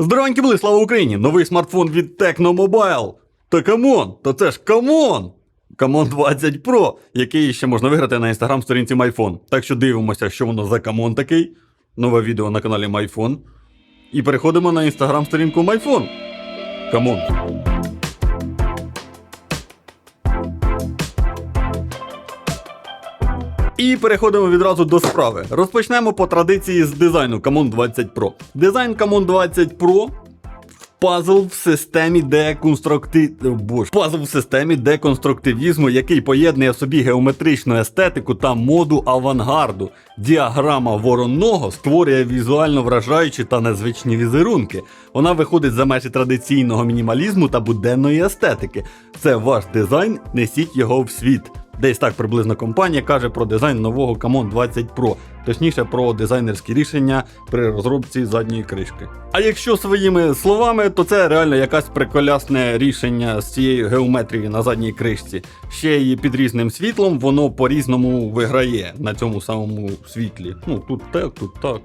Здоровенькі були, слава Україні! Новий смартфон від Tecno Mobile. Та камон, то це ж камон! Камон 20 Pro, який ще можна виграти на інстаграм сторінці MyPhone. Так що дивимося, що воно за камон такий. Нове відео на каналі MyPhone. І переходимо на інстаграм сторінку MyPhone. Камон. І переходимо відразу до справи. Розпочнемо по традиції з дизайну Camon 20 Pro. Дизайн Camon 20 Pro пазл в системі деконструкти... Боже. Пазл в системі деконструктивізму, який поєднує в собі геометричну естетику та моду авангарду. Діаграма воронного створює візуально вражаючі та незвичні візерунки. Вона виходить за межі традиційного мінімалізму та буденної естетики. Це ваш дизайн, несіть його в світ. Десь так приблизно компанія каже про дизайн нового Camon 20 Pro, точніше про дизайнерські рішення при розробці задньої кришки. А якщо своїми словами, то це реально якась приколясне рішення з цією геометрією на задній кришці. Ще й під різним світлом воно по-різному виграє на цьому самому світлі. Ну тут так, тут так.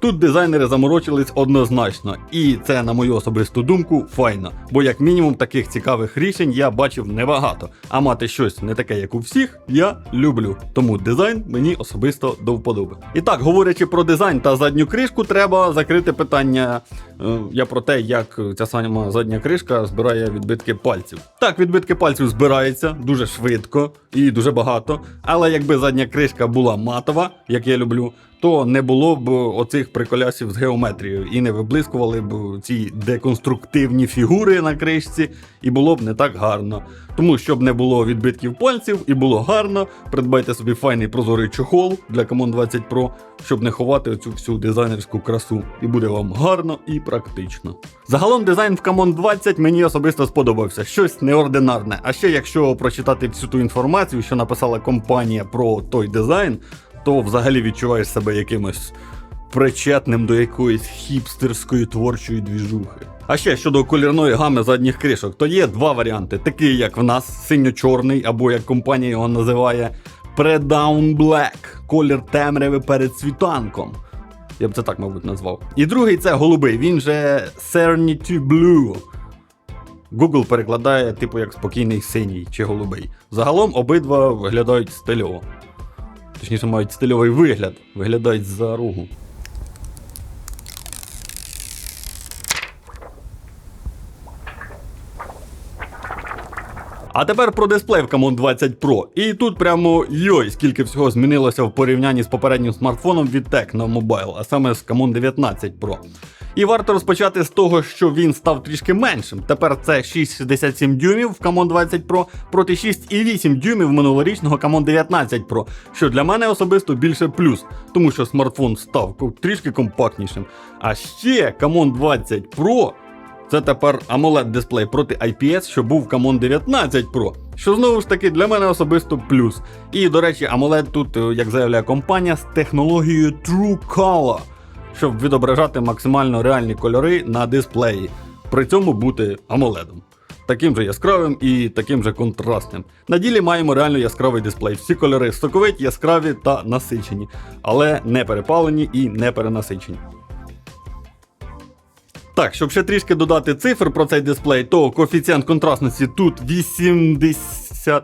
Тут дизайнери заморочились однозначно, і це, на мою особисту думку, файно. Бо як мінімум таких цікавих рішень я бачив небагато. А мати щось не таке, як у всіх, я люблю. Тому дизайн мені особисто до вподоби. І так, говорячи про дизайн та задню кришку, треба закрити питання. е, Я про те, як ця сама задня кришка збирає відбитки пальців. Так, відбитки пальців збираються дуже швидко і дуже багато. Але якби задня кришка була матова, як я люблю, то не було б оцих приколясів з геометрією і не виблискували б ці деконструктивні фігури на кришці, і було б не так гарно. Тому, щоб не було відбитків пальців і було гарно, придбайте собі файний прозорий чохол для Camon 20 Pro, щоб не ховати оцю всю дизайнерську красу. І буде вам гарно і практично. Загалом дизайн в Camon 20 мені особисто сподобався. Щось неординарне. А ще якщо прочитати всю ту інформацію, що написала компанія про той дизайн, то взагалі відчуваєш себе якимось причетним до якоїсь хіпстерської творчої двіжухи. А ще щодо колірної гами задніх кришок, то є два варіанти: такий, як в нас, синьо-чорний, або як компанія його називає Predown Black, колір темряви перед світанком. Я б це так, мабуть, назвав. І другий це голубий, він же Serenity Blue. Google перекладає, типу, як спокійний синій чи голубий. Загалом обидва виглядають стильово. Точніше, мають стильовий вигляд, виглядають за ругу. А тепер про дисплей в Camon 20 Pro. І тут прямо йой, скільки всього змінилося в порівнянні з попереднім смартфоном від Tecno Mobile, а саме з Camon 19 Pro. І варто розпочати з того, що він став трішки меншим. Тепер це 6,67 дюймів в Camon 20 Pro проти 6,8 дюймів минулорічного Camon 19 Pro, що для мене особисто більше плюс, тому що смартфон став трішки компактнішим. А ще Camon 20 Pro це тепер AMOLED дисплей проти IPS, що був Camon 19 Pro. Що знову ж таки для мене особисто плюс. І до речі, AMOLED тут, е, як заявляє компанія, з технологією True Color, щоб відображати максимально реальні кольори на дисплеї. При цьому бути AMOLED. Таким же яскравим і таким же контрастним. На ділі маємо реально яскравий дисплей. Всі кольори соковиті, яскраві та насичені, але не перепалені і не перенасичені. Так, щоб ще трішки додати цифр про цей дисплей, то коефіцієнт контрастності тут 80,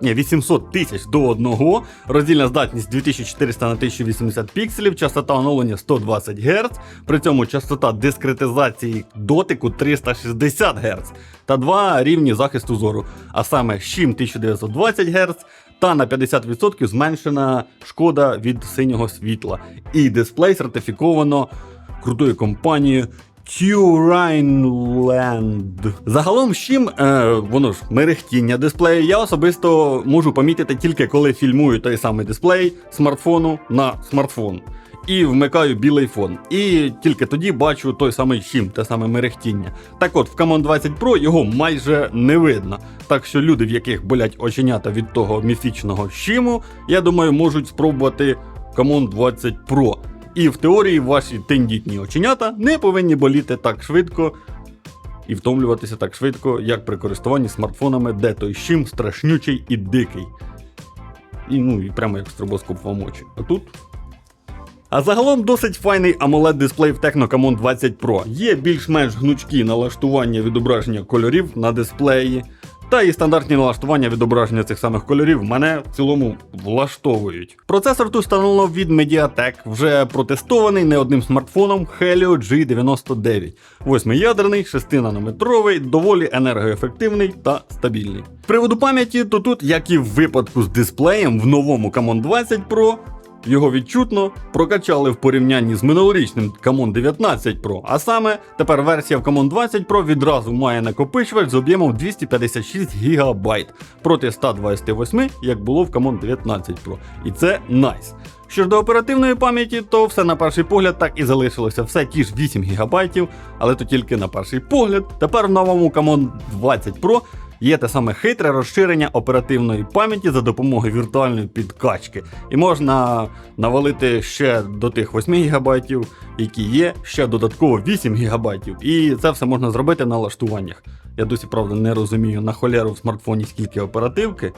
ні, 800 тисяч до 1, роздільна здатність 2400 на 1080 пікселів, частота оновлення 120 Гц, при цьому частота дискретизації дотику 360 Гц та два рівні захисту зору, а саме щим 1920 Гц та на 50% зменшена шкода від синього світла. І дисплей сертифіковано крутою компанією Turineland. Загалом, з чим е, воно ж мерехтіння дисплею, я особисто можу помітити тільки коли фільмую той самий дисплей смартфону на смартфон. І вмикаю білий фон. І тільки тоді бачу той самий щим, те саме мерехтіння. Так от, в Camon 20 Pro його майже не видно. Так що люди, в яких болять оченята від того міфічного щиму, я думаю, можуть спробувати Camon 20 Pro. І в теорії ваші тендітні оченята не повинні боліти так швидко і втомлюватися так швидко, як при користуванні смартфонами, де той щим страшнючий і дикий. І ну і прямо як стробоскоп вам очі. А тут А загалом досить файний AMOLED дисплей в Tecno Camon 20 Pro. Є більш-менш гнучкі налаштування відображення кольорів на дисплеї. Та і стандартні налаштування відображення цих самих кольорів мене в цілому влаштовують. Процесор тут встановлено від Mediatek, вже протестований не одним смартфоном Helio G99. Восьмиядерний, 6-нанометровий, доволі енергоефективний та стабільний. З приводу пам'яті, то тут, як і в випадку з дисплеєм, в новому Camon 20 Pro його відчутно прокачали в порівнянні з минулорічним Camon 19 Pro. А саме тепер версія в Camon 20 Pro відразу має накопичувач з об'ємом 256 ГБ проти 128, як було в Camon 19 Pro. І це найс. Що ж до оперативної пам'яті, то все на перший погляд так і залишилося. Все ті ж 8 ГБ, але то тільки на перший погляд. Тепер в новому Camon 20 Pro Є те саме хитре розширення оперативної пам'яті за допомогою віртуальної підкачки. І можна навалити ще до тих 8 ГБ, які є, ще додатково 8 ГБ. І це все можна зробити на лаштуваннях. Я досі, правда, не розумію на холеру в смартфоні скільки оперативки.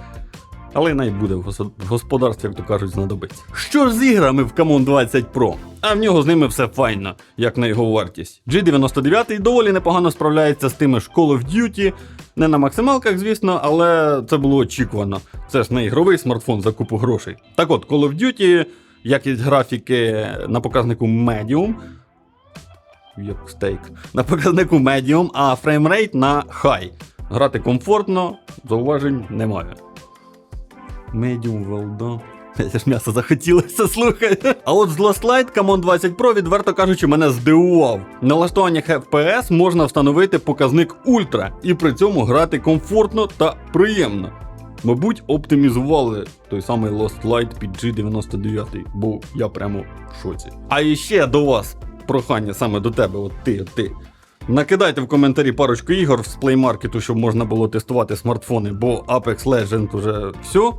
Але най буде в гос- господарстві, як то кажуть, знадобиться. Що ж з іграми в Camon 20 Pro? А в нього з ними все файно, як на його вартість. G99 доволі непогано справляється з тими ж Call of Duty. Не на максималках, звісно, але це було очікувано. Це ж не ігровий смартфон за купу грошей. Так от, Call of Duty, якість графіки на показнику Medium. Як стейк. На показнику Medium, а фреймрейт на High. Грати комфортно, зауважень немає. Medium well done. Це ж м'ясо захотілося, слухай. А от з Lost Light Camon 20 Pro, відверто кажучи, мене здивував. На налаштуваннях FPS можна встановити показник Ультра і при цьому грати комфортно та приємно. Мабуть, оптимізували той самий Lost Light під G99, бо я прямо в шоці. А іще до вас прохання саме до тебе, от ти, от ти. Накидайте в коментарі парочку ігор з Market, щоб можна було тестувати смартфони, бо Apex Legends уже все.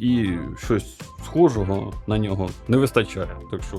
І щось схожого на нього не вистачає. Так що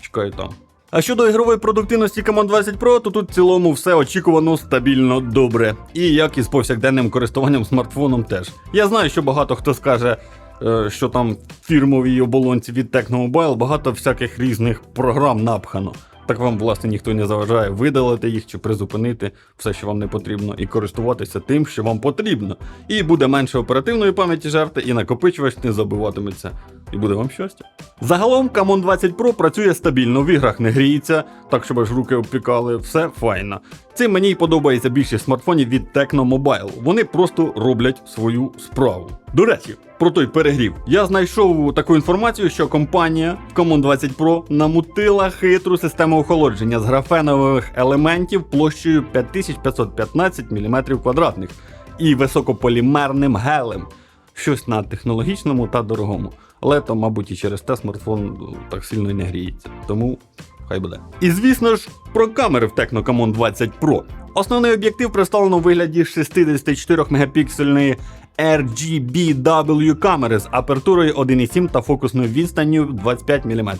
чекаю там. А щодо ігрової продуктивності Camon 20 Pro, то тут в цілому все очікувано стабільно добре. І як і з повсякденним користуванням смартфоном теж. Я знаю, що багато хто скаже, е, що там в фірмовій оболонці від Tecno Mobile багато всяких різних програм напхано. Так вам, власне, ніхто не заважає видалити їх чи призупинити все, що вам не потрібно, і користуватися тим, що вам потрібно. І буде менше оперативної пам'яті жерти, і накопичувач не забиватиметься. І буде вам щастя. Загалом Camon 20 Pro працює стабільно, в іграх не гріється, так щоб аж руки обпікали, все файно. Цим мені й подобається більшість смартфонів від Tecno Mobile. Вони просто роблять свою справу. До речі, про той перегрів. Я знайшов таку інформацію, що компанія в Camon 20 Pro намутила хитру систему охолодження з графенових елементів площею 5515 мм квадратних і високополімерним гелем. Щось на технологічному та дорогому. Але то, мабуть, і через те смартфон так сильно і не гріється. Тому хай буде. І звісно ж, про камери в Tecno Camon 20 Pro. Основний об'єктив представлено у вигляді 64 мегапіксельної RGBW камери з апертурою 1,7 та фокусною відстанню 25 мм.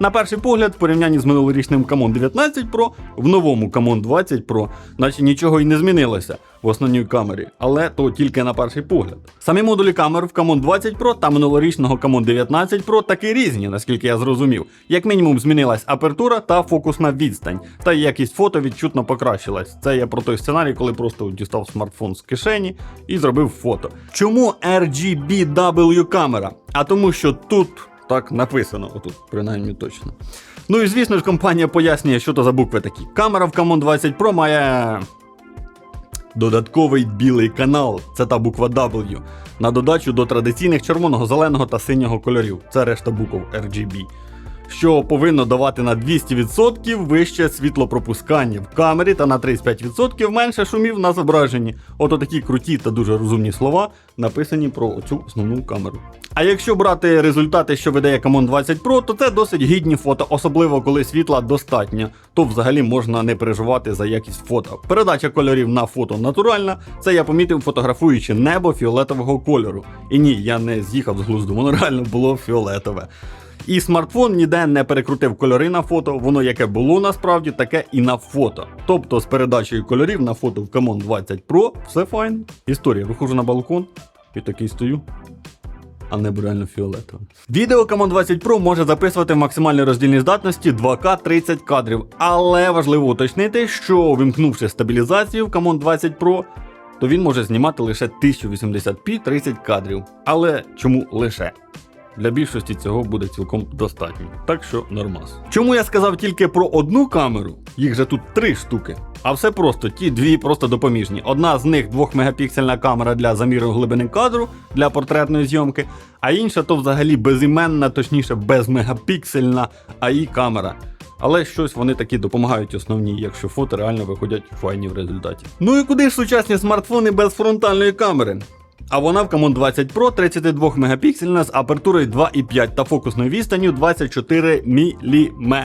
На перший погляд, в порівнянні з минулорічним Camon 19 Pro, в новому Camon 20 Pro, наче нічого й не змінилося в основній камері, але то тільки на перший погляд. Самі модулі камер в Camon 20 Pro та минулорічного Camon 19 Pro таки різні, наскільки я зрозумів. Як мінімум змінилась апертура та фокусна відстань, та якість фото відчутно покращилась. Це я про той сценарій, коли просто дістав смартфон з кишені і зробив фото. Чому RGBW камера? А тому, що тут так написано, отут, принаймні точно. Ну і звісно ж, компанія пояснює, що то за букви такі. Камера в Camon 20 Pro має Додатковий білий канал це та буква W. На додачу до традиційних червоного, зеленого та синього кольорів. Це решта букв RGB. Що повинно давати на 200% вище світлопропускання в камері та на 35% менше шумів на зображенні. Ото такі круті та дуже розумні слова написані про цю основну камеру. А якщо брати результати, що видає Camon 20 Pro, то це досить гідні фото, особливо коли світла достатньо, то взагалі можна не переживати за якість фото. Передача кольорів на фото натуральна, це я помітив, фотографуючи небо фіолетового кольору. І ні, я не з'їхав з глузду, воно реально було фіолетове. І смартфон ніде не перекрутив кольори на фото, воно яке було насправді, таке і на фото. Тобто з передачею кольорів на фото в Camon 20 Pro все файн. Історія, виходжу на балкон і такий стою. а не реально фіолетовим. Відео Camon 20 Pro може записувати в максимальній роздільній здатності 2К 30 кадрів, але важливо уточнити, що увімкнувши стабілізацію в Camon 20 Pro, то він може знімати лише 1080p 30 кадрів. Але чому лише? Для більшості цього буде цілком достатньо. Так що нормас. Чому я сказав тільки про одну камеру? Їх же тут три штуки. А все просто, ті дві просто допоміжні. Одна з них 2-мегапіксельна камера для заміру глибини кадру для портретної зйомки, а інша то взагалі безіменна, точніше безмегапіксельна АІ камера. Але щось вони такі допомагають основній, якщо фото реально виходять файні в результаті. Ну і куди ж сучасні смартфони без фронтальної камери? А вона в Camon 20 Pro 32 мегапіксельна з апертурою 2,5 та фокусною відстанню 24 мм.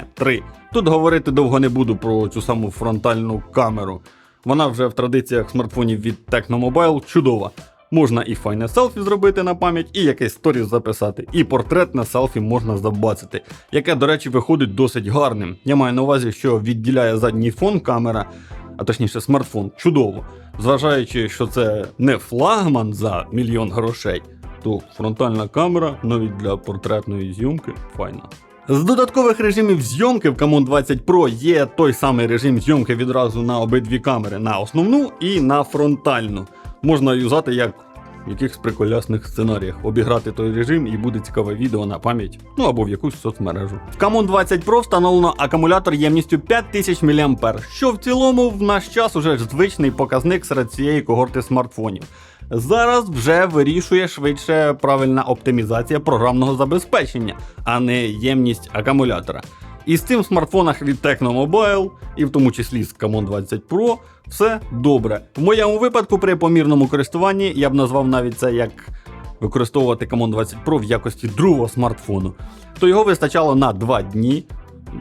Тут говорити довго не буду про цю саму фронтальну камеру. Вона вже в традиціях смартфонів від Tecnomobile чудова. Можна і файне селфі зробити на пам'ять, і якийсь сторіс записати, і портретне селфі можна забацити, яке, до речі, виходить досить гарним. Я маю на увазі, що відділяє задній фон камера, а точніше смартфон, чудово. Зважаючи, що це не флагман за мільйон грошей, то фронтальна камера навіть для портретної зйомки файна. З додаткових режимів зйомки в Camon 20 Pro є той самий режим зйомки відразу на обидві камери, на основну і на фронтальну. Можна юзати як в якихось приколясних сценаріях. Обіграти той режим і буде цікаве відео на пам'ять, ну або в якусь соцмережу. В Camon 20 Pro встановлено акумулятор ємністю 5000 мА, що в цілому в наш час уже звичний показник серед цієї когорти смартфонів. Зараз вже вирішує швидше правильна оптимізація програмного забезпечення, а не ємність акумулятора. І з цим в смартфонах від Tecnomobile, і в тому числі з Camon 20 Pro, все добре. В моєму випадку при помірному користуванні я б назвав навіть це як використовувати Camon 20 Pro в якості другого смартфону. То його вистачало на 2 дні.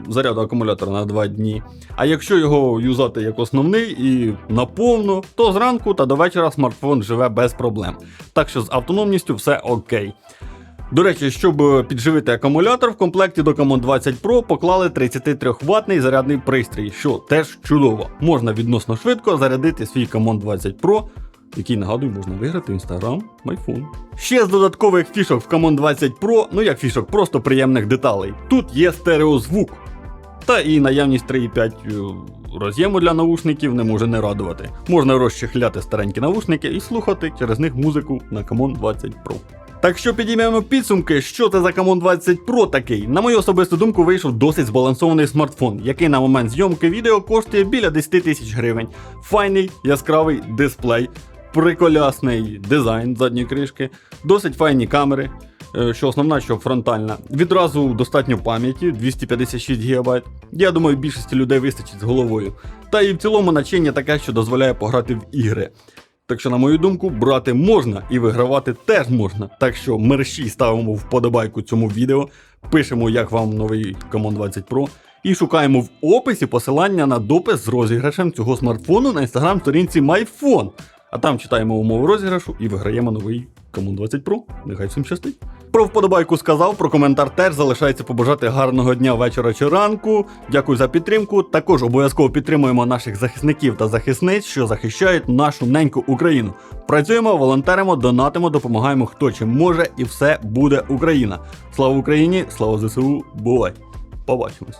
Заряду акумулятора на 2 дні. А якщо його юзати як основний і наповно, то зранку та до вечора смартфон живе без проблем. Так що з автономністю все окей. До речі, щоб підживити акумулятор, в комплекті до Camon 20 Pro поклали 33 ватний зарядний пристрій, що теж чудово. Можна відносно швидко зарядити свій Camon 20 Pro, який, нагадую, можна виграти в Instagram, iPhone. Ще з додаткових фішок в Camon 20 Pro, ну як фішок, просто приємних деталей. Тут є стереозвук. Та і наявність 3,5 роз'єму для наушників не може не радувати. Можна розчехляти старенькі наушники і слухати через них музику на Camon 20 Pro. Так що підіймемо підсумки, що це за Camon 20 Pro такий. На мою особисту думку, вийшов досить збалансований смартфон, який на момент зйомки відео коштує біля 10 тисяч гривень. Файний яскравий дисплей, приколясний дизайн задньої кришки, досить файні камери. е, Що основна, що фронтальна. Відразу достатньо пам'яті 256 ГБ. Я думаю, більшості людей вистачить з головою. Та і в цілому начиння таке, що дозволяє пограти в ігри. Так що, на мою думку, брати можна і вигравати теж можна. Так що мерщій ставимо вподобайку цьому відео, пишемо, як вам новий Common 20 Pro, і шукаємо в описі посилання на допис з розіграшем цього смартфону на інстаграм-сторінці MyPhone. А там читаємо умови розіграшу і виграємо новий Common 20 Pro. Нехай всім щастить. Про вподобайку сказав, про коментар теж залишається побажати гарного дня, вечора чи ранку. Дякую за підтримку. Також обов'язково підтримуємо наших захисників та захисниць, що захищають нашу неньку Україну. Працюємо, волонтеримо, донатимо, допомагаємо хто чим може, і все буде Україна. Слава Україні! Слава ЗСУ! Бувай! Побачимось!